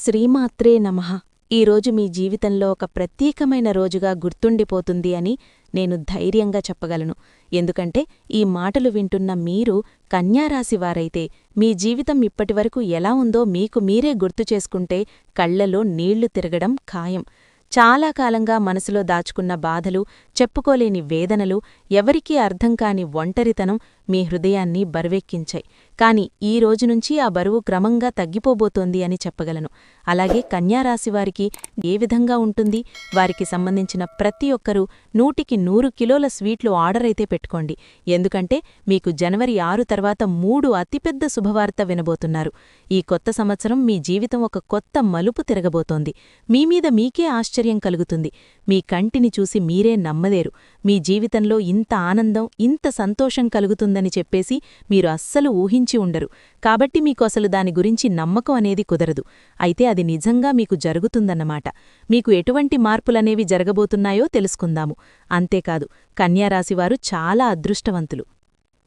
శ్రీమాత్రే నమః. ఈరోజు మీ జీవితంలో ఒక ప్రత్యేకమైన రోజుగా గుర్తుండిపోతుంది అని నేను ధైర్యంగా చెప్పగలను. ఎందుకంటే ఈ మాటలు వింటున్న మీరు కన్యారాశివారైతే మీ జీవితం ఇప్పటివరకు ఎలా ఉందో మీకు మీరే గుర్తు చేసుకుంటే కళ్ళలో నీళ్ళు తిరగడం ఖాయం. చాలా కాలంగా మనసులో దాచుకున్న బాధలు చెప్పుకోలేని వేదనలు ఎవరికీ అర్థం కాని ఒంటరితనం మీ హృదయాన్ని బరువెక్కించాయి. కాని ఈ రోజునుంచి ఆ బరువు క్రమంగా తగ్గిపోబోతోంది అని చెప్పగలను. అలాగే కన్యారాశివారికి ఏ విధంగా ఉంటుంది? వారికి సంబంధించిన ప్రతి ఒక్కరూ నూటికి నూరు కిలోల స్వీట్లు ఆర్డర్ అయితే పెట్టుకోండి. ఎందుకంటే మీకు జనవరి ఆరు తర్వాత మూడు అతిపెద్ద శుభవార్త వినబోతున్నారు. ఈ కొత్త సంవత్సరం మీ జీవితం ఒక కొత్త మలుపు తిరగబోతోంది. మీమీద మీకే ఆశ్చర్యం కలుగుతుంది. మీ కంటిని చూసి మీరే నమ్మలేరు. మీ జీవితంలో ఇంత ఆనందం ఇంత సంతోషం కలుగుతుందని చెప్పేసి మీరు అస్సలు ఊహించ ఉండరు. కాబట్టి మీకు అసలు దాని గురించి నమ్మకం అనేది కుదరదు. అయితే అది నిజంగా మీకు జరుగుతుందన్నమాట. మీకు ఎటువంటి మార్పులనేవి జరగబోతున్నాయో తెలుసుకుందాము. అంతేకాదు కన్యారాశివారు చాలా అదృష్టవంతులు.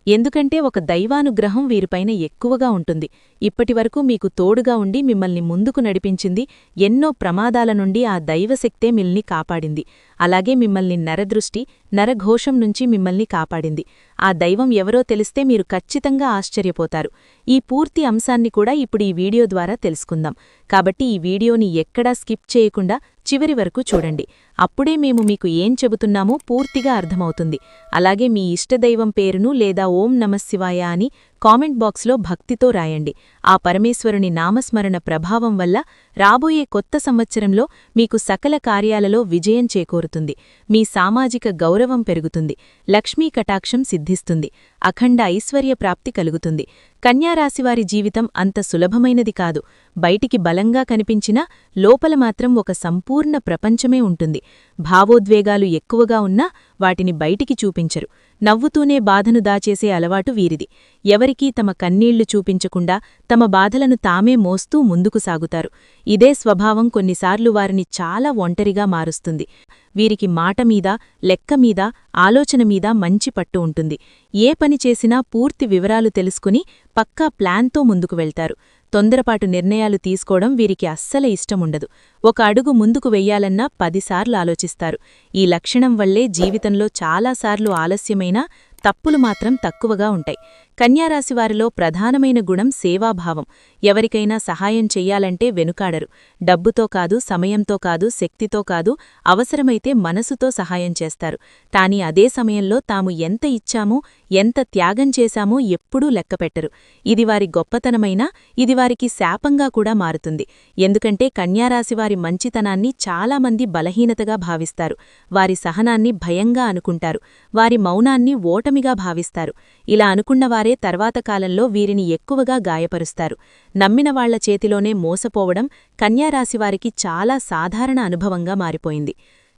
ఎందుకంటే ఒక దైవానుగ్రహం వీరిపైన ఎక్కువగా ఉంటుంది. ఇప్పటివరకు మీకు తోడుగా ఉండి మిమ్మల్ని ముందుకు నడిపించింది ఎన్నో ప్రమాదాల నుండి ఆ దైవశక్తే మిల్ని కాపాడింది. అలాగే మిమ్మల్ని నరదృష్టి నరఘోషం నుంచి మిమ్మల్ని కాపాడింది. ఆ దైవం ఎవరో తెలిస్తే మీరు ఖచ్చితంగా ఆశ్చర్యపోతారు. ఈ పూర్తి అంశాన్ని కూడా ఇప్పుడు ఈ వీడియో ద్వారా తెలుసుకుందాం. కాబట్టి ఈ వీడియోని ఎక్కడా స్కిప్ చేయకుండా చివరి వరకు చూడండి. అప్పుడే మేము మీకు ఏం చెబుతున్నామో పూర్తిగా అర్థమవుతుంది. అలాగే మీ ఇష్టదైవం పేరును లేదా ఓం నమశివాయ అని కామెంట్ బాక్స్లో భక్తితో రాయండి. ఆ పరమేశ్వరుని నామస్మరణ ప్రభావం వల్ల రాబోయే కొత్త సంవత్సరంలో మీకు సకల కార్యాలలో విజయం చేకూరుతుంది. మీ సామాజిక గౌరవం పెరుగుతుంది. లక్ష్మీ కటాక్షం సిద్ధిస్తుంది. అఖండ ఐశ్వర్య ప్రాప్తి కలుగుతుంది. కన్యారాశివారి జీవితం అంత సులభమైనది కాదు. బయటికి బలంగా కనిపించినా లోపల మాత్రం ఒక సంపూర్ణ ప్రపంచమే ఉంటుంది. భావోద్వేగాలు ఎక్కువగా ఉన్నా వాటిని బయటికి చూపించరు. నవ్వుతూనే బాధను దాచేసే అలవాటు వీరిది. ఎవరికీ తమ కన్నీళ్ళు చూపించకుండా తమ బాధలను తామే మోస్తూ ముందుకు సాగుతారు. ఇదే స్వభావం కొన్నిసార్లు వారిని చాలా ఒంటరిగా మారుస్తుంది. వీరికి మాటమీద లెక్కమీద ఆలోచనమీద మంచి పట్టు ఉంటుంది. ఏ పని చేసినా పూర్తి వివరాలు తెలుసుకుని పక్కా ప్లాన్తో ముందుకు వెళ్తారు. తొందరపాటు నిర్ణయాలు తీసుకోవడం వీరికి అస్సల ఇష్టముండదు. ఒక అడుగు ముందుకు వెయ్యాలన్నా పదిసార్లు ఆలోచిస్తారు. ఈ లక్షణం వల్లే జీవితంలో చాలాసార్లు ఆలస్యమైనా తప్పులు మాత్రం తక్కువగా ఉంటాయి. కన్యారాశివారిలో ప్రధానమైన గుణం సేవాభావం. ఎవరికైనా సహాయం చెయ్యాలంటే వెనుకాడరు. డబ్బుతో కాదు సమయంతో కాదు శక్తితో కాదు అవసరమైతే మనసుతో సహాయం చేస్తారు. కాని అదే సమయంలో తాము ఎంత ఇచ్చామో ఎంత త్యాగం చేశామో ఎప్పుడూ లెక్కపెట్టరు. ఇది వారి గొప్పతనమైనా ఇది వారికి శాపంగా కూడా మారుతుంది. ఎందుకంటే కన్యారాశివారి మంచితనాన్ని చాలామంది బలహీనతగా భావిస్తారు. వారి సహనాన్ని భయంగా అనుకుంటారు. వారి మౌనాన్ని ఓటమిగా భావిస్తారు. ఇలా అనుకున్నవారే తర్వాత కాలంలో వీరిని ఎక్కువగా గాయపరుస్తారు. నమ్మిన వాళ్ళ చేతిలోనే మోసపోవడం కన్యారాశివారికి చాలా సాధారణ అనుభవంగా మారిపోయింది.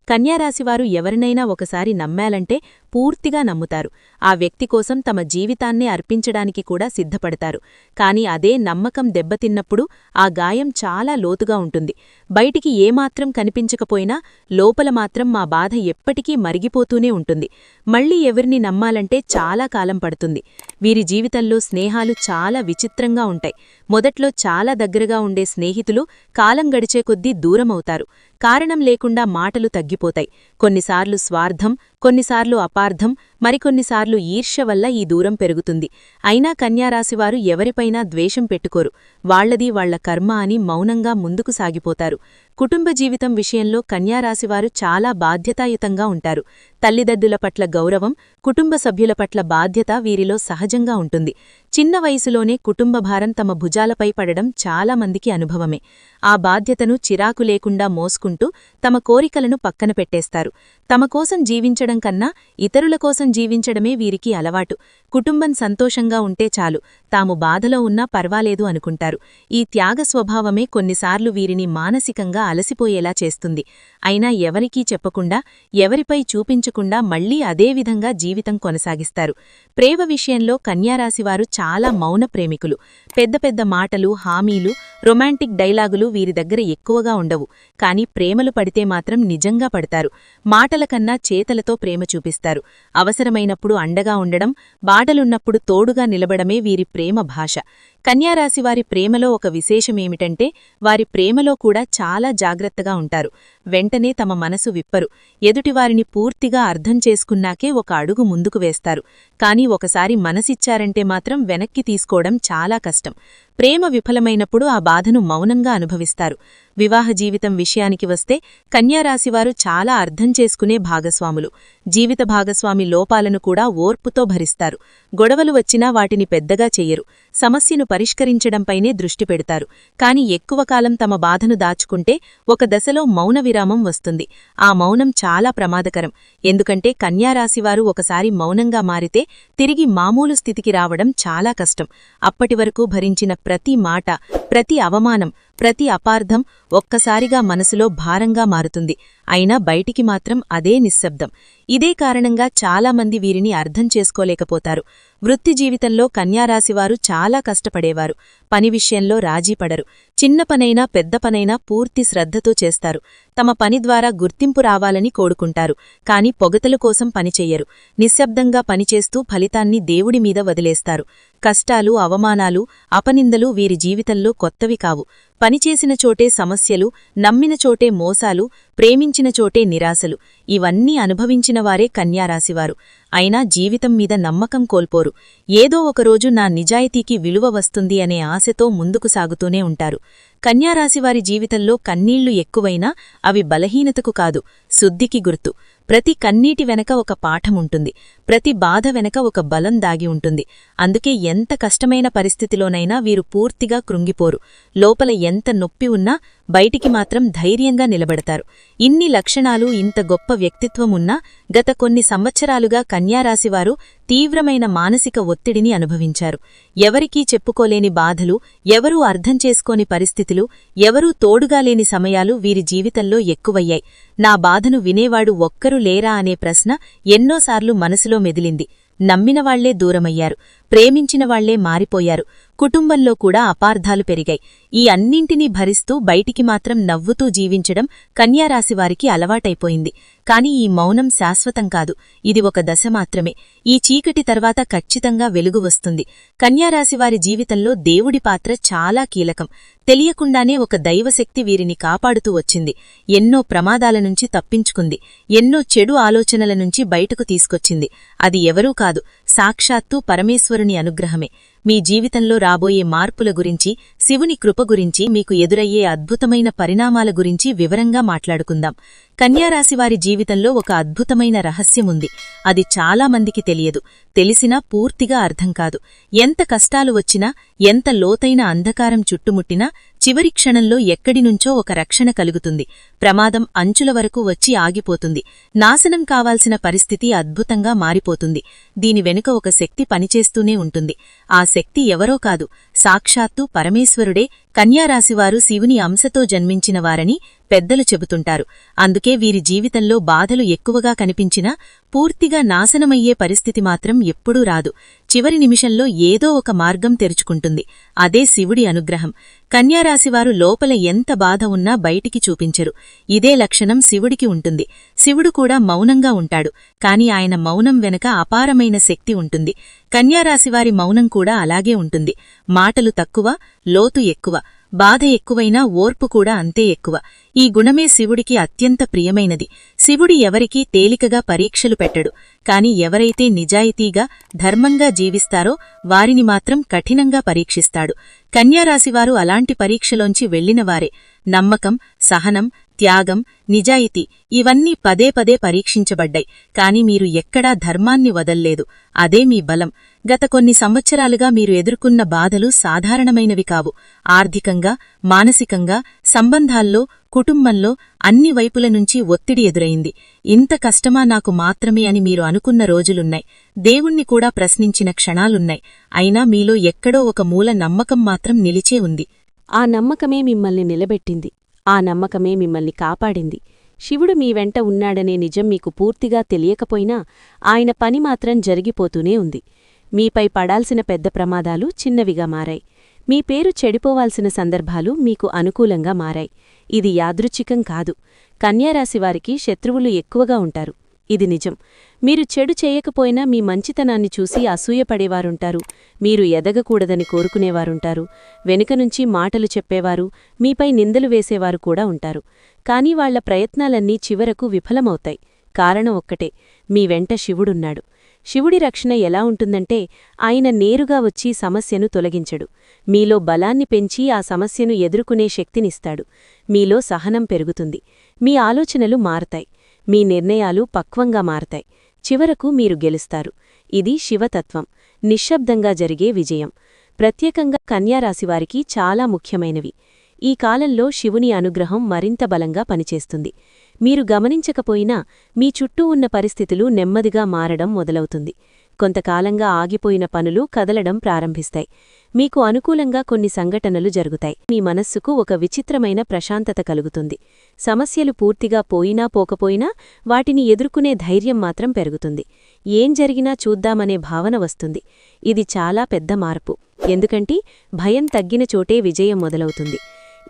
కన్యారాశివారు ఎవరినైనా ఒకసారి నమ్మాలంటే పూర్తిగా నమ్ముతారు. ఆ వ్యక్తి కోసం తమ జీవితాన్నే అర్పించడానికి కూడా సిద్ధపడతారు. కాని అదే నమ్మకం దెబ్బతిన్నప్పుడు ఆ గాయం చాలా లోతుగా ఉంటుంది. బయటికి ఏమాత్రం కనిపించకపోయినా లోపల మాత్రం మా బాధ ఎప్పటికీ మరిగిపోతూనే ఉంటుంది. మళ్ళీ ఎవరిని నమ్మాలంటే చాలా కాలం పడుతుంది. వీరి జీవితంలో స్నేహాలు చాలా విచిత్రంగా ఉంటాయి. మొదట్లో చాలా దగ్గరగా ఉండే స్నేహితులు కాలం గడిచే కొద్దీ దూరమవుతారు. కారణం లేకుండా మాటలు తగ్గిపోతాయి. కొన్నిసార్లు స్వార్థం కొన్నిసార్లు అపార్థం మరికొన్నిసార్లు ఈర్ష్య వల్ల ఈ దూరం పెరుగుతుంది. అయినా కన్యారాశివారు ఎవరిపైనా ద్వేషం పెట్టుకోరు. వాళ్ళది వాళ్ళ కర్మ అని మౌనంగా ముందుకు సాగిపోతారు. కుటుంబ జీవితం విషయంలో కన్యారాశివారు చాలా బాధ్యతాయుతంగా ఉంటారు. తల్లిదద్దుల పట్ల గౌరవం కుటుంబ సభ్యుల పట్ల బాధ్యత వీరిలో సహజంగా ఉంటుంది. చిన్న వయసులోనే కుటుంబ భారం తమ భుజాలపై పడడం చాలా మందికి అనుభవమే. ఆ బాధ్యతను చిరాకు లేకుండా మోసుకుంటూ తమ కోరికలను పక్కన పెట్టేస్తారు. తమ కోసం జీవించడం కన్నా ఇతరుల కోసం జీవించడమే వీరికి అలవాటు. కుటుంబం సంతోషంగా ఉంటే చాలు తాము బాధలో ఉన్నా పర్వాలేదు అనుకుంటారు. ఈ త్యాగ స్వభావమే కొన్నిసార్లు వీరిని మానసికంగా అలసిపోయేలా చేస్తుంది. అయినా ఎవరికీ చెప్పకుండా ఎవరిపై చూపించకుండా మళ్ళీ అదేవిధంగా జీవితం కొనసాగిస్తారు. ప్రేమ విషయంలో కన్యారాశివారు చాలా మౌన ప్రేమికులు. పెద్ద పెద్ద మాటలు హామీలు రొమాంటిక్ డైలాగులు వీరి దగ్గర ఎక్కువగా ఉండవు. కాని ప్రేమలు పడితే మాత్రం నిజంగా పడతారు. మాటల కన్నా చేతలతో ప్రేమ చూపిస్తారు. అవసరమైనప్పుడు అండగా ఉండడం బాటలున్నప్పుడు తోడుగా నిలబడమే వీరి ప్రేమ భాష. కన్యారాశివారి ప్రేమలో ఒక విశేషమేమిటంటే వారి ప్రేమలో కూడా చాలా జాగ్రత్తగా ఉంటారు. వెంటనే తమ మనసు విప్పరు. ఎదుటివారిని పూర్తిగా అర్థం చేసుకున్నాకే ఒక అడుగు ముందుకు వేస్తారు. కాని ఒకసారి మనసిచ్చారంటే మాత్రం వెనక్కి తీసుకోవడం చాలా కష్టం. ప్రేమ విఫలమైనప్పుడు ఆ బాధను మౌనంగా అనుభవిస్తారు. వివాహ జీవితం విషయానికి వస్తే కన్యారాశివారు చాలా అర్థం చేసుకునే భాగస్వాములు. జీవిత భాగస్వామి లోపాలను కూడా ఓర్పుతో భరిస్తారు. గొడవలు వచ్చినా వాటిని పెద్దగా చెయ్యరు. సమస్యను పరిష్కరించడంపైనే దృష్టి పెడతారు. కాని ఎక్కువ కాలం తమ బాధను దాచుకుంటే ఒక దశలో మౌన విరామం వస్తుంది. ఆ మౌనం చాలా ప్రమాదకరం. ఎందుకంటే కన్యారాశివారు ఒకసారి మౌనంగా మారితే తిరిగి మామూలు స్థితికి రావడం చాలా కష్టం. అప్పటివరకు భరించిన ప్రతి మాట ప్రతి అవమానం ప్రతి అపార్థం ఒక్కసారిగా మనసులో భారంగా మారుతుంది. అయినా బయటికి మాత్రం అదే నిశ్శబ్దం. ఇదే కారణంగా చాలామంది వీరిని అర్థం చేసుకోలేకపోతారు. వృత్తి జీవితంలో కన్యారాశివారు చాలా కష్టపడేవారు. పని విషయంలో రాజీపడరు చిన్న పనైనా పెద్ద పనైనా పూర్తి శ్రద్ధతో చేస్తారు. తమ పని ద్వారా గుర్తింపు రావాలని కోడుకుంటారు కాని పొగతలు కోసం పనిచెయ్యరు నిశ్శబ్దంగా పనిచేస్తూ ఫలితాన్ని దేవుడి మీద వదిలేస్తారు. కష్టాలు అవమానాలు అపనిందలు వీరి జీవితంలో కొత్తవి కావు. పనిచేసిన చోటే సమస్యలు నమ్మిన చోటే మోసాలు ప్రేమించిన చోటే నిరాశలు. ఇవన్నీ అనుభవించినవారే కన్యారాశివారు. అయినా జీవితం మీద నమ్మకం కోల్పోరు. ఏదో ఒకరోజు నా నిజాయితీకి విలువ వస్తుంది అనే ఆశతో ముందుకు సాగుతూనే ఉంటారు. కన్యారాశివారి జీవితంలో కన్నీళ్ళు ఎక్కువైనా అవి బలహీనతకు కాదు శుద్ధికి గుర్తు. ప్రతి కన్నీటి వెనక ఒక పాఠముంటుంది ప్రతి బాధ వెనక ఒక బలం దాగి ఉంటుంది. అందుకే ఎంత కష్టమైన పరిస్థితిలోనైనా వీరు పూర్తిగా కృంగిపోరు. లోపల ఎంత నొప్పి ఉన్నా బయటికి మాత్రం ధైర్యంగా నిలబడతారు. ఇన్ని లక్షణాలు ఇంత గొప్ప వ్యక్తిత్వమున్నా గత కొన్ని సంవత్సరాలుగా కన్యారాశివారు తీవ్రమైన మానసిక ఒత్తిడిని అనుభవించారు. ఎవరికీ చెప్పుకోలేని బాధలు ఎవరూ అర్థం చేసుకోని పరిస్థితులు ఎవరూ తోడుగా లేని సమయాలు వీరి జీవితంలో ఎక్కువయ్యాయి. నా బాధను వినేవాడు ఒక్కరూ లేరా అనే ప్రశ్న ఎన్నోసార్లు మనసులో మెదిలింది. నమ్మినవాళ్ళే దూరమయ్యారు. ప్రేమించినవాళ్ళే మారిపోయారు. కుటుంబంలో కూడా అపార్థాలు పెరిగాయి. ఈ అన్నింటినీ భరిస్తూ బయటికి మాత్రం నవ్వుతూ జీవించడం కన్యారాశివారికి అలవాటైపోయింది. కాని ఈ మౌనం శాశ్వతం కాదు. ఇది ఒక దశ మాత్రమే. ఈ చీకటి తర్వాత ఖచ్చితంగా వెలుగు వస్తుంది. కన్యారాశివారి జీవితంలో దేవుడి పాత్ర చాలా కీలకం. తెలియకుండానే ఒక దైవశక్తి వీరిని కాపాడుతూ వచ్చింది. ఎన్నో ప్రమాదాల నుంచి తప్పించుకుంది. ఎన్నో చెడు ఆలోచనల నుంచి బయటకు తీసుకొచ్చింది. అది ఎవరూ కాదు. సాక్షాత్తూ పరమేశ్వరుని అనుగ్రహమే. మీ జీవితంలో రాబోయే మార్పుల గురించి శివుని కృప గురించి మీకు ఎదురయ్యే అద్భుతమైన పరిణామాల గురించి వివరంగా మాట్లాడుకుందాం. కన్యారాశివారి జీవితంలో ఒక అద్భుతమైన రహస్యముంది అది చాలామందికి తెలియదు. తెలిసినా పూర్తిగా అర్థం కాదు. ఎంత కష్టాలు వచ్చినా ఎంత లోతైన అంధకారం చుట్టుముట్టినా చివరి క్షణంలో ఎక్కడినుంచో ఒక రక్షణ కలుగుతుంది. ప్రమాదం అంచుల వరకు వచ్చి ఆగిపోతుంది. నాశనం కావాల్సిన పరిస్థితి అద్భుతంగా మారిపోతుంది. దీని వెనుక ఒక శక్తి పనిచేస్తూనే ఉంటుంది. ఆ శక్తి ఎవరో కాదు సాక్షాత్తు పరమేశ్వరుడే కన్యారాశివారు శివుని అంశతో జన్మించినవారని పెద్దలు చెబుతుంటారు. అందుకే వీరి జీవితంలో బాధలు ఎక్కువగా కనిపించినా పూర్తిగా నాశనమయ్యే పరిస్థితి మాత్రం ఎప్పుడూ రాదు. చివరి నిమిషంలో ఏదో ఒక మార్గం తెరుచుకుంటుంది. అదే శివుడి అనుగ్రహం. కన్యారాశివారు లోపల ఎంత బాధ ఉన్నా బయటికి చూపించరు. ఇదే లక్షణం శివుడికి ఉంటుంది. శివుడు కూడా మౌనంగా ఉంటాడు. కాని ఆయన మౌనం వెనక అపారమైన శక్తి ఉంటుంది. కన్యారాశివారి మౌనం కూడా అలాగే ఉంటుంది. మాటలు తక్కువ లోతు ఎక్కువ బాధ ఎక్కువైనా ఓర్పు కూడా అంతే ఎక్కువ. ఈ గుణమే శివుడికి అత్యంత ప్రియమైనది. శివుడి ఎవరికీ తేలికగా పరీక్షలు పెట్టడు. కాని ఎవరైతే నిజాయితీగా ధర్మంగా జీవిస్తారో వారిని మాత్రం కఠినంగా పరీక్షిస్తాడు. కన్యారాశివారు అలాంటి పరీక్షలోంచి వెళ్ళినవారే నమ్మకం సహనం త్యాగం నిజాయితీ ఇవన్నీ పదే పదే పరీక్షించబడ్డాయి. కాని మీరు ఎక్కడా ధర్మాన్ని వదల్లేదు. అదే మీ బలం. గత కొన్ని సంవత్సరాలుగా మీరు ఎదుర్కొన్న బాధలు సాధారణమైనవి కావు. ఆర్థికంగా మానసికంగా సంబంధాల్లో కుటుంబంలో అన్ని వైపుల నుంచి ఒత్తిడి ఎదురైంది. ఇంత కష్టమా నాకు మాత్రమే అని మీరు అనుకున్న రోజులున్నాయి. దేవుణ్ణి కూడా ప్రశ్నించిన క్షణాలున్నాయి. అయినా మీలో ఎక్కడో ఒక మూల నమ్మకం మాత్రం నిలిచే ఉంది. ఆ నమ్మకమే మిమ్మల్ని నిలబెట్టింది. ఆ నమ్మకమే మిమ్మల్ని కాపాడింది. శివుడు మీ వెంట ఉన్నాడనే నిజం మీకు పూర్తిగా తెలియకపోయినా ఆయన పని మాత్రం జరిగిపోతూనే ఉంది. మీపై పడాల్సిన పెద్ద ప్రమాదాలు చిన్నవిగా మారాయి. మీ పేరు చెడిపోవాల్సిన సందర్భాలు మీకు అనుకూలంగా మారాయి. ఇది యాదృచ్ఛికం కాదు. కన్యారాశివారికి శత్రువులు ఎక్కువగా ఉంటారు. ఇది నిజం. మీరు చెడు చేయకపోయినా మీ మంచితనాన్ని చూసి అసూయపడేవారుంటారు. మీరు ఎదగకూడదని కోరుకునేవారుంటారు. వెనుక నుంచి మాటలు చెప్పేవారు మీపై నిందలు వేసేవారు కూడా ఉంటారు. కాని వాళ్ళ ప్రయత్నాలన్నీ చివరకు విఫలమవుతాయి. కారణం ఒక్కటే మీ వెంట శివుడున్నాడు. శివుడి రక్షణ ఎలా ఉంటుందంటే ఆయన నేరుగా వచ్చి సమస్యను తొలగించడు. మీలో బలాన్ని పెంచి ఆ సమస్యను ఎదుర్కొనే శక్తినిస్తాడు. మీలో సహనం పెరుగుతుంది. మీ ఆలోచనలు మారతాయి. మీ నిర్ణయాలు పక్వంగా మారతాయి. చివరకు మీరు గెలుస్తారు. ఇది శివతత్వం. నిశ్శబ్దంగా జరిగే విజయం. ప్రత్యేకంగా కన్యారాశివారికి చాలా ముఖ్యమైనవి. ఈ కాలంలో శివుని అనుగ్రహం మరింత బలంగా పనిచేస్తుంది. మీరు గమనించకపోయినా మీ చుట్టూ ఉన్న పరిస్థితులు నెమ్మదిగా మారడం మొదలవుతుంది. కొంతకాలంగా ఆగిపోయిన పనులు కదలడం ప్రారంభిస్తాయి. మీకు అనుకూలంగా కొన్ని సంఘటనలు జరుగుతాయి. మీ మనస్సుకు ఒక విచిత్రమైన ప్రశాంతత కలుగుతుంది. సమస్యలు పూర్తిగా పోయినా పోకపోయినా వాటిని ఎదుర్కొనే ధైర్యం మాత్రం పెరుగుతుంది. ఏం జరిగినా చూద్దామనే భావన వస్తుంది. ఇది చాలా పెద్ద మార్పు. ఎందుకంటే భయం తగ్గిన చోటే విజయం మొదలవుతుంది.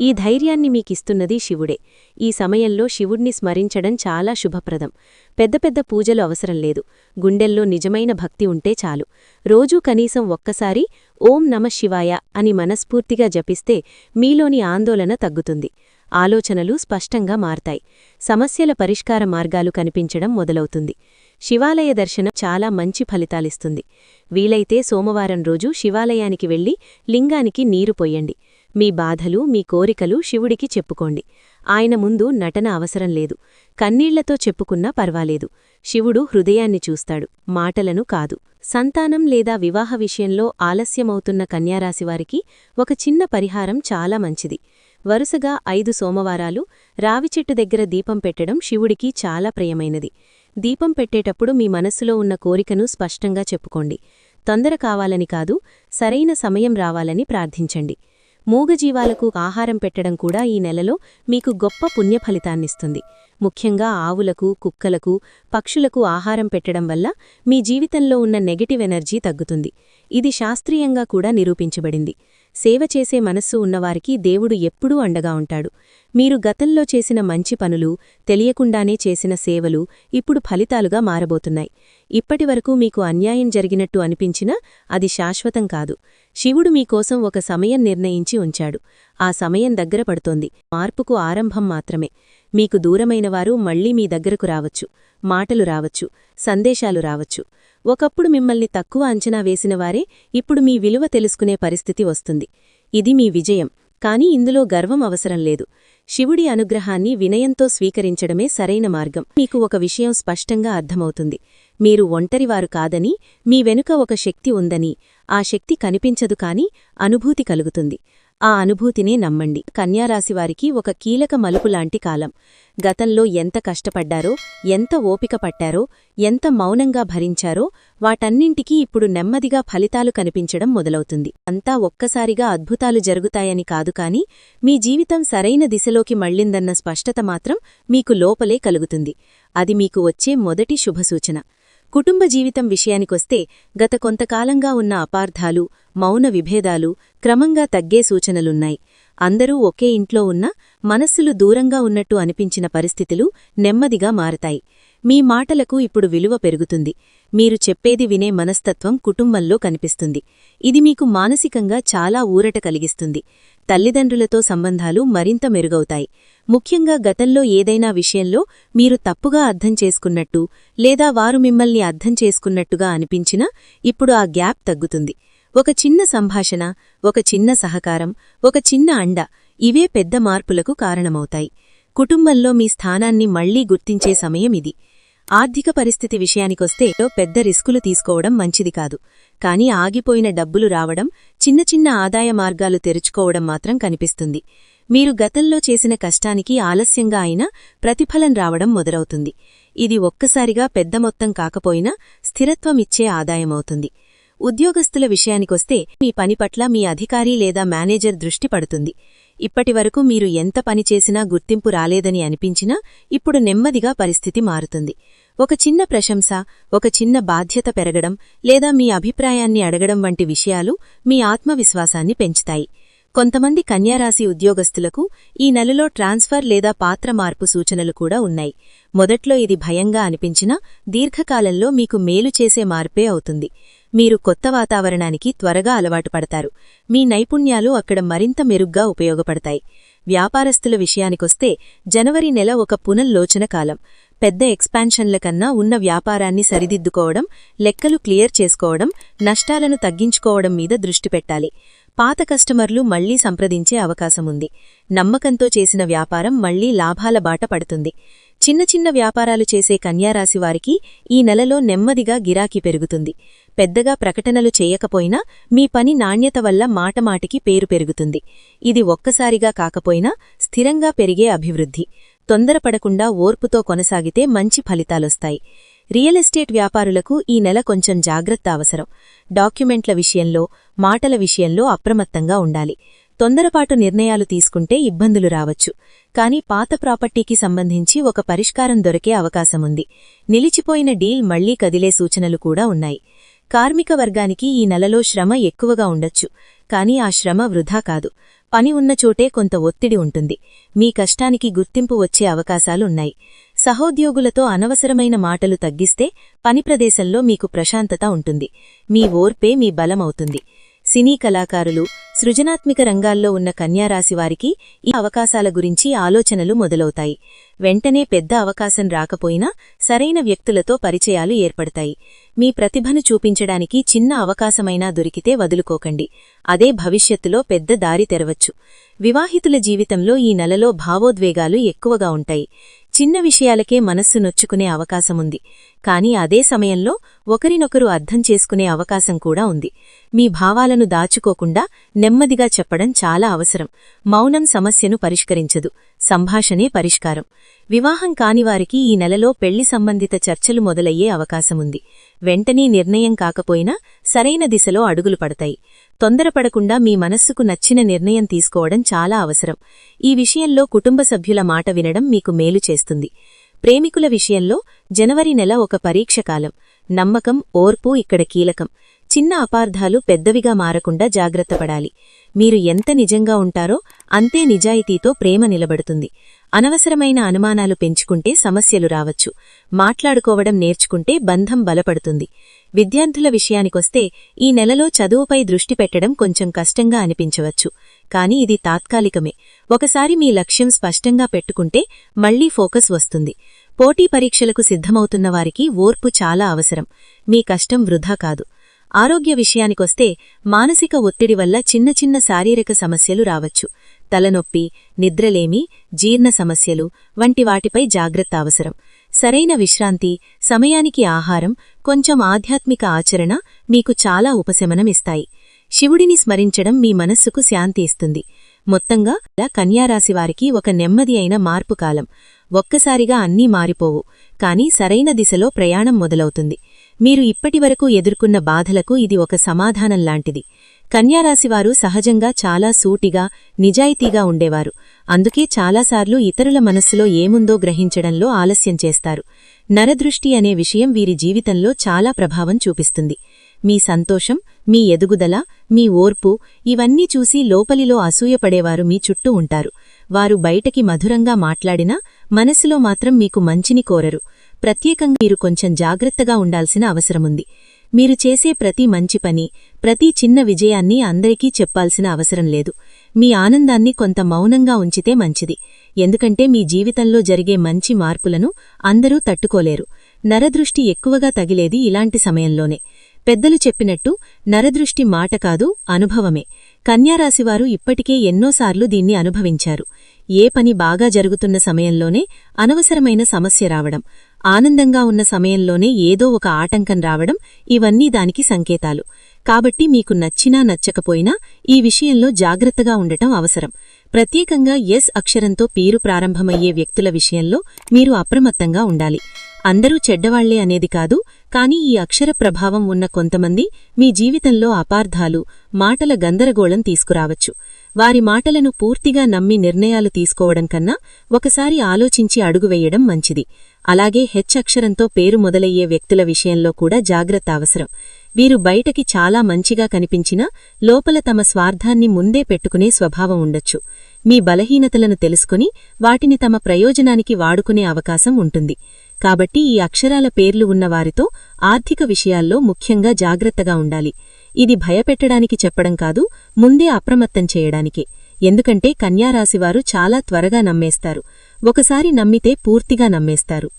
ఈ ధైర్యాన్ని మీకిస్తున్నది శివుడే. ఈ సమయంలో శివుణ్ణి స్మరించడం చాలా శుభప్రదం. పెద్ద పెద్ద పూజలు అవసరం లేదు. గుండెల్లో నిజమైన భక్తి ఉంటే చాలు. రోజూ కనీసం ఒక్కసారి ఓం నమ శివాయ అని మనస్ఫూర్తిగా జపిస్తే మీలోని ఆందోళన తగ్గుతుంది. ఆలోచనలు స్పష్టంగా మారతాయి. సమస్యల పరిష్కార మార్గాలు కనిపించడం మొదలవుతుంది. శివాలయ దర్శనం చాలా మంచి ఫలితాలిస్తుంది. వీలైతే సోమవారం రోజు శివాలయానికి వెళ్ళి లింగానికి నీరు పొయ్యండి మీ బాధలు మీ కోరికలు శివుడికి చెప్పుకోండి. ఆయన ముందు నటన అవసరం లేదు. కన్నీళ్ళతో చెప్పుకున్నా పర్వాలేదు. శివుడు హృదయాన్ని చూస్తాడు. మాటలను కాదు. సంతానం లేదా వివాహ విషయంలో ఆలస్యమవుతున్న కన్యారాశివారికి ఒక చిన్న పరిహారం చాలా మంచిది. వరుసగా ఐదు సోమవారాలు రావిచెట్టు దగ్గర దీపం పెట్టడం శివుడికి చాలా ప్రియమైనది. దీపం పెట్టేటప్పుడు మీ మనస్సులో ఉన్న కోరికను స్పష్టంగా చెప్పుకోండి. తొందర కావాలని కాదు సరైన సమయం రావాలని ప్రార్థించండి. మూగజీవాలకు ఆహారం పెట్టడం కూడా ఈ నెలలో మీకు గొప్ప పుణ్యఫలితాన్నిస్తుంది. ముఖ్యంగా ఆవులకు కుక్కలకు పక్షులకు ఆహారం పెట్టడం వల్ల మీ జీవితంలో ఉన్న నెగటివ్ ఎనర్జీ తగ్గుతుంది. ఇది శాస్త్రీయంగా కూడా నిరూపించబడింది. సేవ చేసే మనస్సు ఉన్నవారికి దేవుడు ఎప్పుడూ అండగా ఉంటాడు. మీరు గతంలో చేసిన మంచి పనులు తెలియకుండానే చేసిన సేవలు ఇప్పుడు ఫలితాలుగా మారబోతున్నాయి. ఇప్పటివరకు మీకు అన్యాయం జరిగినట్టు అనిపించినా అది శాశ్వతం కాదు. శివుడు మీకోసం ఒక సమయం నిర్ణయించి ఉంచాడు. ఆ సమయం దగ్గర పడుతోంది. మార్పుకు ఆరంభం మాత్రమే. మీకు దూరమైనవారు మళ్ళీ మీ దగ్గరకు రావచ్చు. మాటలు రావచ్చు. సందేశాలు రావచ్చు. ఒకప్పుడు మిమ్మల్ని తక్కువ అంచనా వేసినవారే ఇప్పుడు మీ విలువ తెలుసుకునే పరిస్థితి వస్తుంది. ఇది మీ విజయం. కాని ఇందులో గర్వం అవసరం లేదు. శివుడి అనుగ్రహాన్ని వినయంతో స్వీకరించడమే సరైన మార్గం. మీకు ఒక విషయం స్పష్టంగా అర్థమవుతుంది. మీరు ఒంటరివారు కాదని మీ వెనుక ఒక శక్తి ఉందని. ఆ శక్తి కనిపించదు కాని అనుభూతి కలుగుతుంది. ఆ అనుభూతినే నమ్మండి. కన్యారాశివారికి ఒక కీలక మలుపులాంటి కాలం. గతంలో ఎంత కష్టపడ్డారో ఎంత ఓపిక పట్టారో ఎంత మౌనంగా భరించారో వాటన్నింటికీ ఇప్పుడు నెమ్మదిగా ఫలితాలు కనిపించడం మొదలవుతుంది. అంతా ఒక్కసారిగా అద్భుతాలు జరుగుతాయని కాదు కాని మీ జీవితం సరైన దిశలోకి మళ్ళిందన్న స్పష్టత మాత్రం మీకు లోపలే కలుగుతుంది. అది మీకు వచ్చే మొదటి శుభసూచన. కుటుంబ జీవితం విషయానికొస్తే గత కొంతకాలంగా ఉన్న అపార్థాలు మౌన విభేదాలు క్రమంగా తగ్గే సూచనలున్నాయి. అందరూ ఒకే ఇంట్లో ఉన్నా మనస్సులు దూరంగా ఉన్నట్టు అనిపించిన పరిస్థితులు నెమ్మదిగా మారతాయి. మీ మాటలకు ఇప్పుడు విలువ పెరుగుతుంది. మీరు చెప్పేది వినే మనస్తత్వం కుటుంబంలో కనిపిస్తుంది. ఇది మీకు మానసికంగా చాలా ఊరట కలిగిస్తుంది. తల్లిదండ్రులతో సంబంధాలు మరింత మెరుగవుతాయి. ముఖ్యంగా గతంలో ఏదైనా విషయంలో మీరు తప్పుగా అర్థం చేసుకున్నట్టు లేదా వారు మిమ్మల్ని అర్థం చేసుకున్నట్టుగా అనిపించినా ఇప్పుడు ఆ గ్యాప్ తగ్గుతుంది. ఒక చిన్న సంభాషణ ఒక చిన్న సహకారం ఒక చిన్న అండ ఇవే పెద్ద మార్పులకు కారణమవుతాయి. కుటుంబంలో మీ స్థానాన్ని మళ్ళీ గుర్తించే సమయం ఇది. ఆర్థిక పరిస్థితి విషయానికొస్తే పెద్ద రిస్కులు తీసుకోవడం మంచిది కాదు. కాని ఆగిపోయిన డబ్బులు రావడం చిన్న చిన్న ఆదాయ మార్గాలు తెరుచుకోవడం మాత్రం కనిపిస్తుంది. మీరు గతంలో చేసిన కష్టానికి ఆలస్యంగా అయినా ప్రతిఫలం రావడం మొదలవుతుంది. ఇది ఒక్కసారిగా పెద్ద మొత్తం కాకపోయినా స్థిరత్వమిచ్చే ఆదాయమవుతుంది. ఉద్యోగస్తుల విషయానికొస్తే మీ పని పట్ల మీ అధికారి లేదా మేనేజర్ దృష్టి పడుతుంది. ఇప్పటివరకు మీరు ఎంత పనిచేసినా గుర్తింపు రాలేదని అనిపించినా ఇప్పుడు నెమ్మదిగా పరిస్థితి మారుతుంది. ఒక చిన్న ప్రశంస ఒక చిన్న బాధ్యత పెరగడం లేదా మీ అభిప్రాయాన్ని అడగడం వంటి విషయాలు మీ ఆత్మవిశ్వాసాన్ని పెంచుతాయి. కొంతమంది కన్యారాశి ఉద్యోగస్తులకు ఈ నెలలో ట్రాన్స్ఫర్ లేదా పాత్ర మార్పు సూచనలు కూడా ఉన్నాయి. మొదట్లో ఇది భయంగా అనిపించినా దీర్ఘకాలంలో మీకు మేలు చేసే మార్పే అవుతుంది. మీరు కొత్త వాతావరణానికి త్వరగా అలవాటు పడతారు. మీ నైపుణ్యాలు అక్కడ మరింత మెరుగ్గా ఉపయోగపడతాయి. వ్యాపారస్తుల విషయానికొస్తే జనవరి నెల ఒక పునల్లోచన కాలం. పెద్ద ఎక్స్పాన్షన్ల కన్నా ఉన్న వ్యాపారాన్ని సరిదిద్దుకోవడం లెక్కలు క్లియర్ చేసుకోవడం నష్టాలను తగ్గించుకోవడం మీద దృష్టి పెట్టాలి. పాత కస్టమర్లు మళ్ళీ సంప్రదించే అవకాశముంది. నమ్మకంతో చేసిన వ్యాపారం మళ్ళీ లాభాల బాట పడుతుంది. చిన్న చిన్న వ్యాపారాలు చేసే కన్యారాశి వారికి ఈ నెలలో నెమ్మదిగా గిరాకీ పెరుగుతుంది. పెద్దగా ప్రకటనలు చేయకపోయినా మీ పని నాణ్యత వల్ల మాటమాటికి పేరు పెరుగుతుంది. ఇది ఒక్కసారిగా కాకపోయినా స్థిరంగా పెరిగే అభివృద్ధి. తొందరపడకుండా ఓర్పుతో కొనసాగితే మంచి ఫలితాలొస్తాయి. రియల్ ఎస్టేట్ వ్యాపారులకు ఈ నెల కొంచెం జాగ్రత్త అవసరం. డాక్యుమెంట్ల విషయంలో మాటల విషయంలో అప్రమత్తంగా ఉండాలి. తొందరపాటు నిర్ణయాలు తీసుకుంటే ఇబ్బందులు రావచ్చు. కానీ పాత ప్రాపర్టీకి సంబంధించి ఒక పరిష్కారం దొరికే అవకాశముంది. నిలిచిపోయిన డీల్ మళ్ళీ కదిలే సూచనలు కూడా ఉన్నాయి. కార్మిక వర్గానికి ఈ నెలలో శ్రమ ఎక్కువగా ఉండొచ్చు. కానీ ఆ శ్రమ వృధా కాదు. పని ఉన్న చోటే కొంత ఒత్తిడి ఉంటుంది. మీ కష్టానికి గుర్తింపు వచ్చే అవకాశాలున్నాయి. సహోద్యోగులతో అనవసరమైన మాటలు తగ్గిస్తే పని ప్రదేశంలో మీకు ప్రశాంతత ఉంటుంది. మీ ఓర్పే మీ బలమవుతుంది. సినీ కళాకారులు సృజనాత్మిక రంగాల్లో ఉన్న కన్యారాశివారికి ఈ అవకాశాల గురించి ఆలోచనలు మొదలవుతాయి. వెంటనే పెద్ద అవకాశం రాకపోయినా సరైన వ్యక్తులతో పరిచయాలు ఏర్పడతాయి. మీ ప్రతిభను చూపించడానికి చిన్న అవకాశమైనా దొరికితే వదులుకోకండి. అదే భవిష్యత్తులో పెద్ద దారి తెరవచ్చు. వివాహితుల జీవితంలో ఈ నెలలో భావోద్వేగాలు ఎక్కువగా ఉంటాయి. చిన్న విషయాలకే మనస్సు నొచ్చుకునే అవకాశముంది. కాని అదే సమయంలో ఒకరినొకరు అర్థం చేసుకునే అవకాశం కూడా ఉంది. మీ భావాలను దాచుకోకుండా నెమ్మదిగా చెప్పడం చాలా అవసరం. మౌనం సమస్యను పరిష్కరించదు. సంభాషణే పరిష్కారం. వివాహం కానివారికి ఈ నెలలో పెళ్ళి సంబంధిత చర్చలు మొదలయ్యే అవకాశముంది. వెంటనే నిర్ణయం కాకపోయినా సరైన దిశలో అడుగులు పడతాయి. తొందరపడకుండా మీ మనస్సుకు నచ్చిన నిర్ణయం తీసుకోవడం చాలా అవసరం. ఈ విషయంలో కుటుంబ సభ్యుల మాట వినడం మీకు మేలు చేస్తుంది. ప్రేమికుల విషయంలో జనవరి నెల ఒక పరీక్షకాలం నమ్మకం ఓర్పు ఇక్కడ కీలకం. చిన్న అపార్థాలు పెద్దవిగా మారకుండా జాగ్రత్తపడాలి మీరు ఎంత నిజంగా ఉంటారో అంతే నిజాయితీతో ప్రేమ నిలబడుతుంది. అనవసరమైన అనుమానాలు పెంచుకుంటే సమస్యలు రావచ్చు. మాట్లాడుకోవడం నేర్చుకుంటే బంధం బలపడుతుంది. విద్యార్థుల విషయానికొస్తే ఈ నెలలో చదువుపై దృష్టి పెట్టడం కొంచెం కష్టంగా అనిపించవచ్చు. కాని ఇది తాత్కాలికమే. ఒకసారి మీ లక్ష్యం స్పష్టంగా పెట్టుకుంటే మళ్ళీ ఫోకస్ వస్తుంది. పోటీ పరీక్షలకు సిద్ధమవుతున్న వారికి ఓర్పు చాలా అవసరం. మీ కష్టం వృధా కాదు. ఆరోగ్య విషయానికొస్తే మానసిక ఒత్తిడి వల్ల చిన్న చిన్న శారీరక సమస్యలు రావచ్చు. తలనొప్పి నిద్రలేమి జీర్ణ సమస్యలు వంటి వాటిపై జాగ్రత్త అవసరం. సరైన విశ్రాంతి సమయానికి ఆహారం కొంచెం ఆధ్యాత్మిక ఆచరణ మీకు చాలా ఉపశమనమిస్తాయి. శివుడిని స్మరించడం మీ మనస్సుకు శాంతి ఇస్తుంది. మొత్తంగా ఇలా కన్యారాశివారికి ఒక నెమ్మది అయిన మార్పు కాలం. ఒక్కసారిగా అన్నీ మారిపోవు. కాని సరైన దిశలో ప్రయాణం మొదలవుతుంది. మీరు ఇప్పటివరకు ఎదుర్కొన్న బాధలకు ఇది ఒక సమాధానం లాంటిది. కన్యారాశివారు సహజంగా చాలా సూటిగా నిజాయితీగా ఉండేవారు. అందుకే చాలాసార్లు ఇతరుల మనస్సులో ఏముందో గ్రహించడంలో ఆలస్యం చేస్తారు. నరదృష్టి అనే విషయం వీరి జీవితంలో చాలా ప్రభావం చూపిస్తుంది. మీ సంతోషం మీ ఎదుగుదల మీ ఓర్పు ఇవన్నీ చూసి లోపలిలో అసూయపడేవారు మీ చుట్టూ ఉంటారు. వారు బయటకి మధురంగా మాట్లాడినా మనసులో మాత్రం మీకు మంచిని కోరరు. ప్రత్యేకంగా మీరు కొంచెం జాగ్రత్తగా ఉండాల్సిన అవసరముంది. మీరు చేసే ప్రతి మంచి పని ప్రతి చిన్న విజయాన్ని అందరికీ చెప్పాల్సిన అవసరం లేదు. మీ ఆనందాన్ని కొంత మౌనంగా ఉంచితే మంచిది. ఎందుకంటే మీ జీవితంలో జరిగే మంచి మార్పులను అందరూ తట్టుకోలేరు. నరదృష్టి ఎక్కువగా తగిలేది ఇలాంటి సమయంలోనే. పెద్దలు చెప్పినట్టు నరదృష్టి మాట కాదు అనుభవమే. కన్యారాశివారు ఇప్పటికే ఎన్నోసార్లు దీన్ని అనుభవించారు. ఏ పని బాగా జరుగుతున్న సమయంలోనే అనవసరమైన సమస్య రావడం ఆనందంగా ఉన్న సమయంలోనే ఏదో ఒక ఆటంకం రావడం ఇవన్నీ దానికి సంకేతాలు. కాబట్టి మీకు నచ్చినా నచ్చకపోయినా ఈ విషయంలో జాగ్రత్తగా ఉండటం అవసరం. ప్రత్యేకంగా ఎస్ అక్షరంతో పేరు ప్రారంభమయ్యే వ్యక్తుల విషయంలో మీరు అప్రమత్తంగా ఉండాలి. అందరూ చెడ్డవాళ్ళే అనేది కాదు కానీ ఈ అక్షర ప్రభావం ఉన్న కొంతమంది మీ జీవితంలో అపార్థాలు మాటల గందరగోళం తీసుకురావచ్చు. వారి మాటలను పూర్తిగా నమ్మి నిర్ణయాలు తీసుకోవడం కన్నా ఒకసారి ఆలోచించి అడుగువేయడం మంచిది. అలాగే హెచ్ అక్షరంతో పేరు మొదలయ్యే వ్యక్తుల విషయంలో కూడా జాగ్రత్త అవసరం. వీరు బయటకి చాలా మంచిగా కనిపించినా లోపల తమ స్వార్థాన్ని ముందే పెట్టుకునే స్వభావం ఉండొచ్చు. మీ బలహీనతలను తెలుసుకుని వాటిని తమ ప్రయోజనానికి వాడుకునే అవకాశం ఉంటుంది. కాబట్టి ఈ అక్షరాల పేర్లు ఉన్నవారితో ఆర్థిక విషయాల్లో ముఖ్యంగా జాగ్రత్తగా ఉండాలి. ఇది భయపెట్టడానికి చెప్పడం కాదు ముందే అప్రమత్తం చేయడానికే. ఎందుకంటే కన్యారాశివారు చాలా త్వరగా నమ్మేస్తారు. ఒకసారి నమ్మితే పూర్తిగా నమ్మేస్తారు.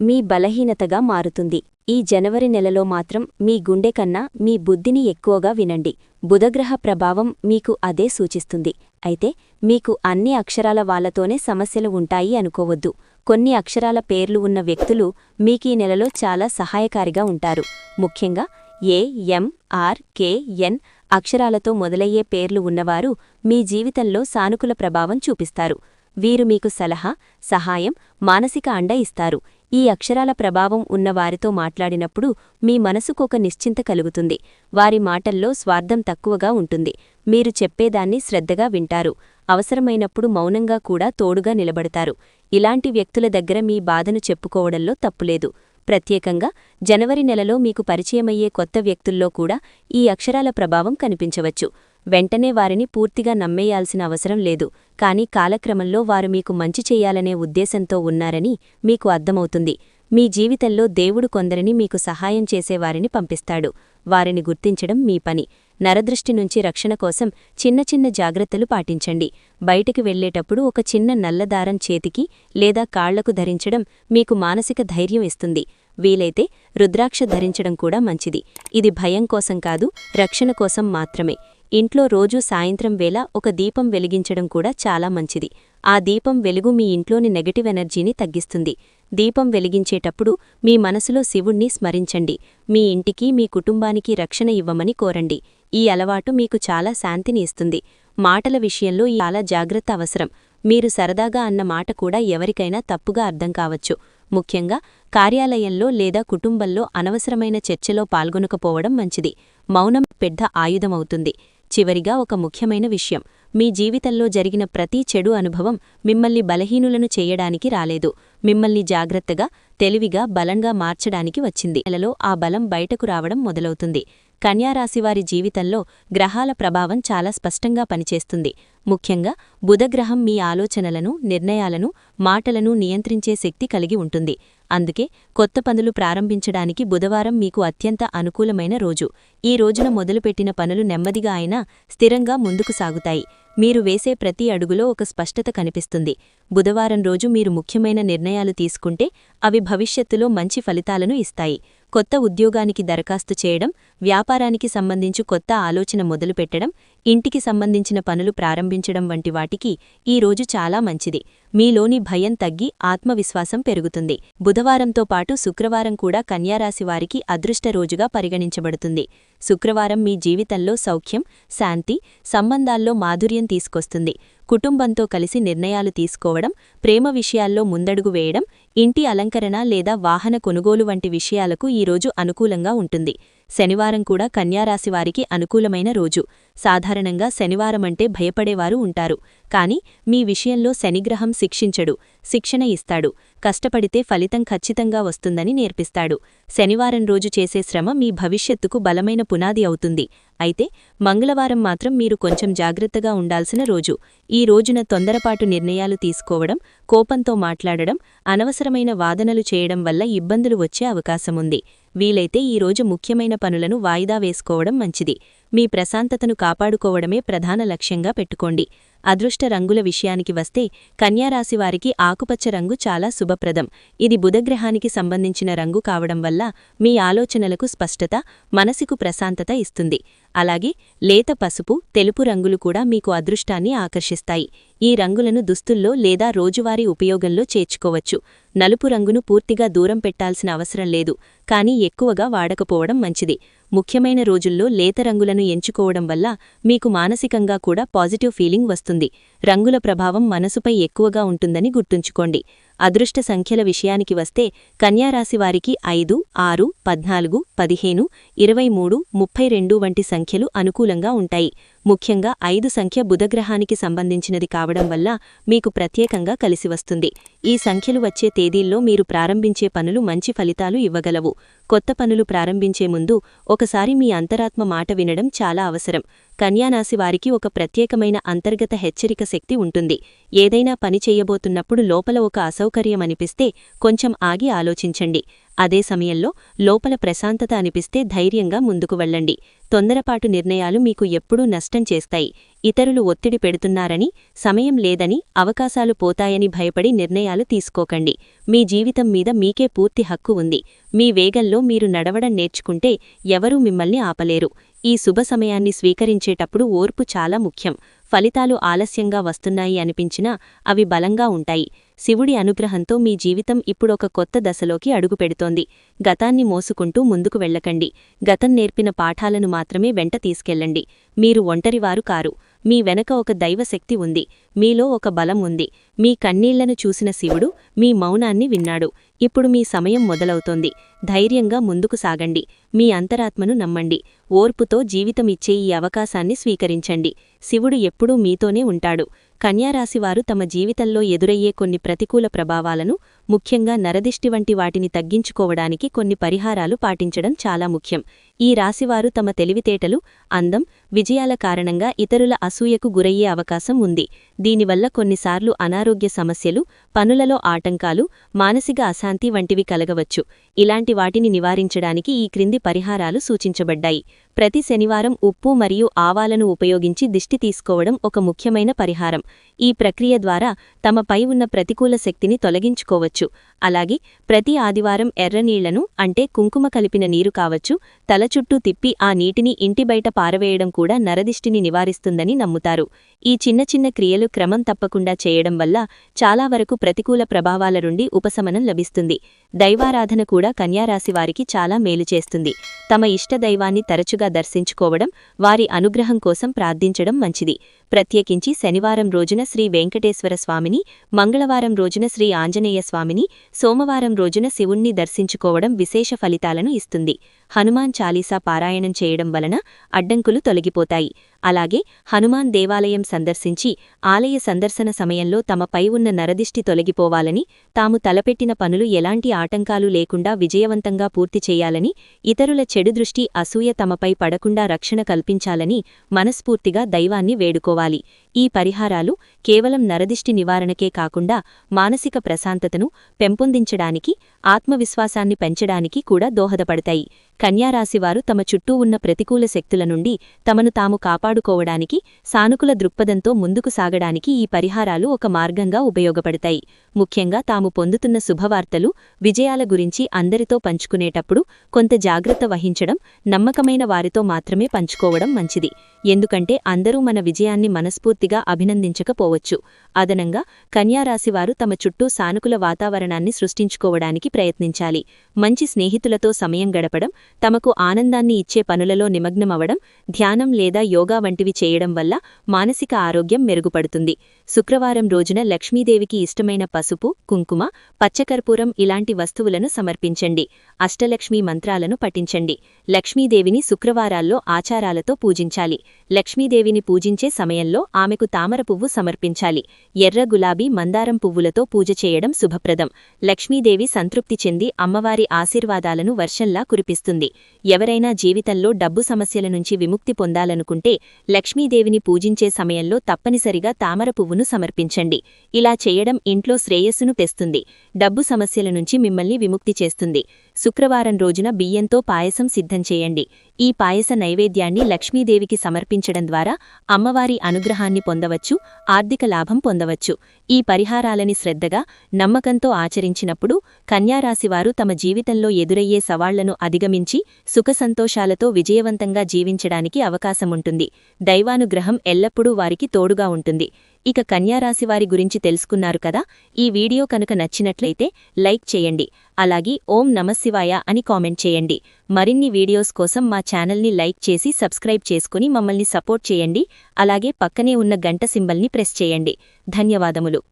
మీ బలహీనతగా మారుతుంది. ఈ జనవరి నెలలో మాత్రం మీ గుండె కన్నా మీ బుద్ధిని ఎక్కువగా వినండి. బుధగ్రహ ప్రభావం మీకు అదే సూచిస్తుంది. అయితే మీకు అన్ని అక్షరాల వాళ్ళతోనే సమస్యలు ఉంటాయి అనుకోవద్దు. కొన్ని అక్షరాల పేర్లు ఉన్న వ్యక్తులు మీకీ నెలలో చాలా సహాయకారిగా ఉంటారు. ముఖ్యంగా ఏ ఎం ఆర్ కే ఎన్ అక్షరాలతో మొదలయ్యే పేర్లు ఉన్నవారు మీ జీవితంలో సానుకూల ప్రభావం చూపిస్తారు. వీరు మీకు సలహా సహాయం మానసిక అండ ఇస్తారు. ఈ అక్షరాల ప్రభావం ఉన్నవారితో మాట్లాడినప్పుడు మీ మనసుకొక నిశ్చింత కలుగుతుంది. వారి మాటల్లో స్వార్థం తక్కువగా ఉంటుంది. మీరు చెప్పేదాన్ని శ్రద్ధగా వింటారు. అవసరమైనప్పుడు మౌనంగా కూడా తోడుగా నిలబడతారు. ఇలాంటి వ్యక్తుల దగ్గర మీ బాధను చెప్పుకోవడంలో తప్పులేదు. ప్రత్యేకంగా జనవరి నెలలో మీకు పరిచయమయ్యే కొత్త వ్యక్తుల్లో కూడా ఈ అక్షరాల ప్రభావం కనిపించవచ్చు. వెంటనే వారిని పూర్తిగా నమ్మేయాల్సిన అవసరం లేదు. కానీ కాలక్రమంలో వారు మీకు మంచి చేయాలనే ఉద్దేశంతో ఉన్నారని మీకు అర్థమవుతుంది. మీ జీవితంలో దేవుడు కొందరిని మీకు సహాయం చేసేవారిని పంపిస్తాడు. వారిని గుర్తించడం మీ పని. నరదృష్టి నుంచి రక్షణ కోసం చిన్న చిన్న జాగ్రత్తలు పాటించండి. బయటికి వెళ్ళేటప్పుడు ఒక చిన్న నల్లదారం చేతికి లేదా కాళ్ళకు ధరించడం మీకు మానసిక ధైర్యం ఇస్తుంది. వీలైతే రుద్రాక్ష ధరించడం కూడా మంచిది. ఇది భయం కోసం కాదు రక్షణ కోసం మాత్రమే. ఇంట్లో రోజూ సాయంత్రం వేళ ఒక దీపం వెలిగించడం కూడా చాలా మంచిది. ఆ దీపం వెలుగు మీ ఇంట్లోని నెగటివ్ ఎనర్జీని తగ్గిస్తుంది. దీపం వెలిగించేటప్పుడు మీ మనసులో శివుణ్ణి స్మరించండి. మీ ఇంటికి మీ కుటుంబానికి రక్షణ ఇవ్వమని కోరండి. ఈ అలవాటు మీకు చాలా శాంతిని ఇస్తుంది. మాటల విషయంలో ఈ చాలా జాగ్రత్త అవసరం. మీరు సరదాగా అన్న మాట కూడా ఎవరికైనా తప్పుగా అర్థం కావచ్చు. ముఖ్యంగా కార్యాలయంలో లేదా కుటుంబంలో అనవసరమైన చర్చలో పాల్గొనకపోవడం మంచిది. మౌనం పెద్ద ఆయుధమవుతుంది. చివరిగా ఒక ముఖ్యమైన విషయం. మీ జీవితంలో జరిగిన ప్రతి చెడు అనుభవం మిమ్మల్ని బలహీనులను చేయడానికి రాలేదు. మిమ్మల్ని జాగ్రత్తగా తెలివిగా బలంగా మార్చడానికి వచ్చింది. నెలలో ఆ బలం బయటకు రావడం మొదలవుతుంది. కన్యారాశివారి జీవితంలో గ్రహాల ప్రభావం చాలా స్పష్టంగా పనిచేస్తుంది. ముఖ్యంగా బుధగ్రహం మీ ఆలోచనలను నిర్ణయాలను మాటలను నియంత్రించే శక్తి కలిగి ఉంటుంది. అందుకే కొత్త పనులు ప్రారంభించడానికి బుధవారం మీకు అత్యంత అనుకూలమైన రోజు. ఈ రోజున మొదలుపెట్టిన పనులు నెమ్మదిగా అయినా స్థిరంగా ముందుకు సాగుతాయి. మీరు వేసే ప్రతి అడుగులో ఒక స్పష్టత కనిపిస్తుంది. బుధవారం రోజు మీరు ముఖ్యమైన నిర్ణయాలు తీసుకుంటే అవి భవిష్యత్తులో మంచి ఫలితాలను ఇస్తాయి. కొత్త ఉద్యోగానికి దరఖాస్తు చేయడం వ్యాపారానికి సంబంధించి కొత్త ఆలోచన మొదలుపెట్టడం ఇంటికి సంబంధించిన పనులు ప్రారంభించడం వంటి వాటికి ఈ రోజు చాలా మంచిది. మీలోని భయం తగ్గి ఆత్మవిశ్వాసం పెరుగుతుంది. బుధవారంతో పాటు శుక్రవారం కూడా కన్యారాశి వారికి అదృష్ట రోజుగా పరిగణించబడుతుంది. శుక్రవారం మీ జీవితంలో సౌఖ్యం శాంతి సంబంధాల్లో మాధుర్యం తీసుకొస్తుంది. కుటుంబంతో కలిసి నిర్ణయాలు తీసుకోవడం ప్రేమ విషయాల్లో ముందడుగు వేయడం ఇంటి అలంకరణ లేదా వాహన కొనుగోలు వంటి విషయాలకు ఈరోజు అనుకూలంగా ఉంటుంది. శనివారం కూడా కన్యారాశివారికి అనుకూలమైన రోజు. సాధారణంగా శనివారమంటే భయపడేవారు ఉంటారు. కాని మీ విషయంలో శనిగ్రహం శిక్షించడు శిక్షణ ఇస్తాడు. కష్టపడితే ఫలితం ఖచ్చితంగా వస్తుందని నేర్పిస్తాడు. శనివారం రోజు చేసే శ్రమ మీ భవిష్యత్తుకు బలమైన పునాది అవుతుంది. అయితే మంగళవారం మాత్రం మీరు కొంచెం జాగ్రత్తగా ఉండాల్సిన రోజు. ఈ రోజున తొందరపాటు నిర్ణయాలు తీసుకోవడం కోపంతో మాట్లాడడం అనవసరమైన వాదనలు చేయడం వల్ల ఇబ్బందులు వచ్చే అవకాశముంది. వీలైతే ఈ రోజు ముఖ్యమైన పనులను వాయిదా వేసుకోవడం మంచిది. మీ ప్రశాంతతను కాపాడుకోవడమే ప్రధాన లక్ష్యంగా పెట్టుకోండి. అదృష్ట రంగుల విషయానికి వస్తే కన్యారాశివారికి ఆకుపచ్చ రంగు చాలా శుభప్రదం. ఇది బుధగ్రహానికి సంబంధించిన రంగు కావడం వల్ల మీ ఆలోచనలకు స్పష్టత మనసుకు ప్రశాంతత ఇస్తుంది. అలాగే లేత పసుపు తెలుపు రంగులు కూడా మీకు అదృష్టాన్ని ఆకర్షిస్తాయి. ఈ రంగులను దుస్తుల్లో లేదా రోజువారీ ఉపయోగంలో చేర్చుకోవచ్చు. నలుపు రంగును పూర్తిగా దూరం పెట్టాల్సిన అవసరం లేదు. కానీ ఎక్కువగా వాడకపోవడం మంచిది. ముఖ్యమైన రోజుల్లో లేత రంగులను ఎంచుకోవడం వల్ల మీకు మానసికంగా కూడా పాజిటివ్ ఫీలింగ్ వస్తుంది. రంగుల ప్రభావం మనసుపై ఎక్కువగా ఉంటుందని గుర్తుంచుకోండి. అదృష్ట సంఖ్యల విషయానికి వస్తే కన్యారాశివారికి ఐదు ఆరు పద్నాలుగు పదిహేను ఇరవై మూడు ముప్పై రెండు వంటి సంఖ్యలు అనుకూలంగా ఉంటాయి. ముఖ్యంగా ఐదు సంఖ్య బుధగ్రహానికి సంబంధించినది కావడం వల్ల మీకు ప్రత్యేకంగా కలిసివస్తుంది ఈ సంఖ్యలు వచ్చే తేదీల్లో మీరు ప్రారంభించే పనులు మంచి ఫలితాలు ఇవ్వగలవు. కొత్త పనులు ప్రారంభించే ముందు ఒకసారి మీ అంతరాత్మ మాట వినడం చాలా అవసరం. కన్యారాశి వారికి ఒక ప్రత్యేకమైన అంతర్గత హెచ్చరిక శక్తి ఉంటుంది. ఏదైనా పని చేయబోతున్నప్పుడు లోపల ఒక అసౌకర్యం అనిపిస్తే కొంచెం ఆగి ఆలోచించండి. అదే సమయంలో లోపల ప్రశాంతత అనిపిస్తే ధైర్యంగా ముందుకు వెళ్ళండి. తొందరపాటు నిర్ణయాలు మీకు ఎప్పుడూ నష్టం చేస్తాయి. ఇతరులు ఒత్తిడి పెడుతున్నారని సమయం లేదని అవకాశాలు పోతాయని భయపడి నిర్ణయాలు తీసుకోకండి. మీ జీవితం మీద మీకే పూర్తి హక్కు ఉంది. మీ వేగంలో మీరు నడవడం నేర్చుకుంటే ఎవరూ మిమ్మల్ని ఆపలేరు. ఈ శుభ సమయాన్ని స్వీకరించేటప్పుడు ఓర్పు చాలా ముఖ్యం. ఫలితాలు ఆలస్యంగా వస్తున్నాయి అనిపించినా అవి బలంగా ఉంటాయి. శివుడి అనుగ్రహంతో మీ జీవితం ఇప్పుడొక కొత్త దశలోకి అడుగుపెడుతోంది. గతాన్ని మోసుకుంటూ ముందుకు వెళ్ళకండి. గతం నేర్పిన పాఠాలను మాత్రమే వెంట తీసుకెళ్ళండి. మీరు ఒంటరివారు కారు. మీ వెనక ఒక దైవశక్తి ఉంది. మీలో ఒక బలం ఉంది. మీ కన్నీళ్ళను చూసిన శివుడు మీ మౌనాన్ని విన్నాడు. ఇప్పుడు మీ సమయం మొదలవుతోంది. ధైర్యంగా ముందుకు సాగండి. మీ అంతరాత్మను నమ్మండి. ఓర్పుతో జీవితమిచ్చే ఈ అవకాశాన్ని స్వీకరించండి. శివుడు ఎప్పుడూ మీతోనే ఉంటాడు. కన్యారాశివారు తమ జీవితంలో ఎదురయ్యే కొన్ని ప్రతికూల ప్రభావాలను ముఖ్యంగా నరదిష్టి వంటి వాటిని తగ్గించుకోవడానికి కొన్ని పరిహారాలు పాటించడం చాలా ముఖ్యం. ఈ రాశివారు తమ తెలివితేటలు అందం విజయాల కారణంగా ఇతరుల అసూయకు గురయ్యే అవకాశం ఉంది. దీనివల్ల కొన్నిసార్లు అనారోగ్య సమస్యలు పనులలో ఆటంకాలు మానసిక అశాంతి వంటివి కలగవచ్చు. ఇలాంటి వాటిని నివారించడానికి ఈ క్రింది పరిహారాలు సూచించబడ్డాయి. ప్రతి శనివారం ఉప్పు మరియు ఆవాలను ఉపయోగించి దిష్టి తీసుకోవడం ఒక ముఖ్యమైన పరిహారం. ఈ ప్రక్రియ ద్వారా తమపై ఉన్న ప్రతికూల శక్తిని తొలగించుకోవచ్చు. అలాగే ప్రతి ఆదివారం ఎర్రనీళ్ళను అంటే కుంకుమ కలిపిన నీరు కావచ్చు తల చుట్టూ తిప్పి ఆ నీటిని ఇంటి బయట పారవేయడం కూడా నరదిష్టిని నివారిస్తుందని నమ్ముతారు. ఈ చిన్న చిన్న క్రియలు క్రమం తప్పకుండా చేయడం వల్ల చాలా వరకు ప్రతికూల ప్రభావాల నుండి ఉపశమనం లభిస్తుంది. దైవారాధన కూడా కన్యారాశివారికి చాలా మేలు చేస్తుంది. తమ ఇష్ట దైవాన్ని తరచుగా దర్శించుకోవడం వారి అనుగ్రహం కోసం ప్రార్థించడం మంచిది. ప్రత్యేకించి శనివారం రోజున శ్రీ వెంకటేశ్వర స్వామిని మంగళవారం రోజున శ్రీ ఆంజనేయ స్వామి స్వామిని సోమవారం రోజున శివుణ్ణి దర్శించుకోవడం విశేష ఫలితాలను ఇస్తుంది. హనుమాన్ చాలీసా పారాయణం చేయడం వలన అడ్డంకులు తొలగిపోతాయి. అలాగే హనుమాన్ దేవాలయం సందర్శించి ఆలయ సందర్శన సమయంలో తమపై ఉన్న నరదిష్టి తొలగిపోవాలని తాము తలపెట్టిన పనులు ఎలాంటి ఆటంకాలు లేకుండా విజయవంతంగా పూర్తి చేయాలని ఇతరుల చెడు దృష్టి అసూయ తమపై పడకుండా రక్షణ కల్పించాలని మనస్ఫూర్తిగా దైవాన్ని వేడుకోవాలి. ఈ పరిహారాలు కేవలం నరదిష్టి నివారణకే కాకుండా మానసిక ప్రశాంతతను పెంపొందించడానికి ఆత్మవిశ్వాసాన్ని పెంచడానికి కూడా దోహదపడతాయి. కన్యారాశివారు తమ చుట్టూ ఉన్న ప్రతికూల శక్తుల నుండి తమను తాము కాపాడుకోవడానికి సానుకూల దృక్పథంతో ముందుకు సాగడానికి ఈ పరిహారాలు ఒక మార్గంగా ఉపయోగపడతాయి. ముఖ్యంగా తాము పొందుతున్న శుభవార్తలు విజయాల గురించి అందరితో పంచుకునేటప్పుడు కొంత జాగ్రత్త వహించడం నమ్మకమైన వారితో మాత్రమే పంచుకోవడం మంచిది. ఎందుకంటే అందరూ మన విజయాన్ని మనస్ఫూర్తిగా అభినందించకపోవచ్చు. అదనంగా కన్యారాశివారు తమ చుట్టూ సానుకూల వాతావరణాన్ని సృష్టించుకోవడానికి ప్రయత్నించాలి. మంచి స్నేహితులతో సమయం గడపడం తమకు ఆనందాన్ని ఇచ్చే పనులలో నిమగ్నమవడం ధ్యానం లేదా యోగా వంటివి చేయడం వల్ల మానసిక ఆరోగ్యం మెరుగుపడుతుంది. శుక్రవారం రోజున లక్ష్మీదేవికి ఇష్టమైన పసుపు కుంకుమ పచ్చకర్పూరం ఇలాంటి వస్తువులను సమర్పించండి. అష్టలక్ష్మీ మంత్రాలను పఠించండి. లక్ష్మీదేవిని శుక్రవారాల్లో ఆచారాలతో పూజించాలి. లక్ష్మీదేవిని పూజించే సమయంలో ఆమెకు తామర పువ్వు సమర్పించాలి. ఎర్ర గులాబీ మందారం పువ్వులతో పూజ చేయడం శుభప్రదం. లక్ష్మీదేవి సంతృప్తి చెంది అమ్మవారి ఆశీర్వాదాలను వర్షంలా కురిపిస్తుంది. ఎవరైనా జీవితంలో డబ్బు సమస్యల నుంచి విముక్తి పొందాలనుకుంటే లక్ష్మీదేవిని పూజించే సమయంలో తప్పనిసరిగా తామర పువ్వును సమర్పించండి. ఇలా చేయడం ఇంట్లో శ్రేయస్సును తెస్తుంది. డబ్బు సమస్యల నుంచి మిమ్మల్ని విముక్తి చేస్తుంది. శుక్రవారం రోజున బియ్యంతో పాయసం సిద్ధం చేయండి. ఈ పాయస నైవేద్యాన్ని లక్ష్మీదేవికి సమర్పించడం ద్వారా అమ్మవారి అనుగ్రహాన్ని పొందవచ్చు ఆర్థిక లాభం పొందవచ్చు. ఈ పరిహారాలని శ్రద్ధగా నమ్మకంతో ఆచరించినప్పుడు కన్యారాశివారు తమ జీవితంలో ఎదురయ్యే సవాళ్ళను అధిగమించి సుఖసంతోషాలతో విజయవంతంగా జీవించడానికి అవకాశముంటుంది. దైవానుగ్రహం ఎల్లప్పుడూ వారికి తోడుగా ఉంటుంది. ఇక కన్యారాశివారి గురించి తెలుసుకున్నారు కదా? ఈ వీడియో కనుక నచ్చినట్లయితే లైక్ చేయండి. అలాగే ఓం నమశివాయ అని కామెంట్ చేయండి. మరిన్ని వీడియోస్ కోసం మా ఛానల్ని లైక్ చేసి సబ్స్క్రైబ్ చేసుకుని మమ్మల్ని సపోర్ట్ చేయండి. అలాగే పక్కనే ఉన్న గంట సింబల్ని ప్రెస్ చేయండి. ధన్యవాదములు.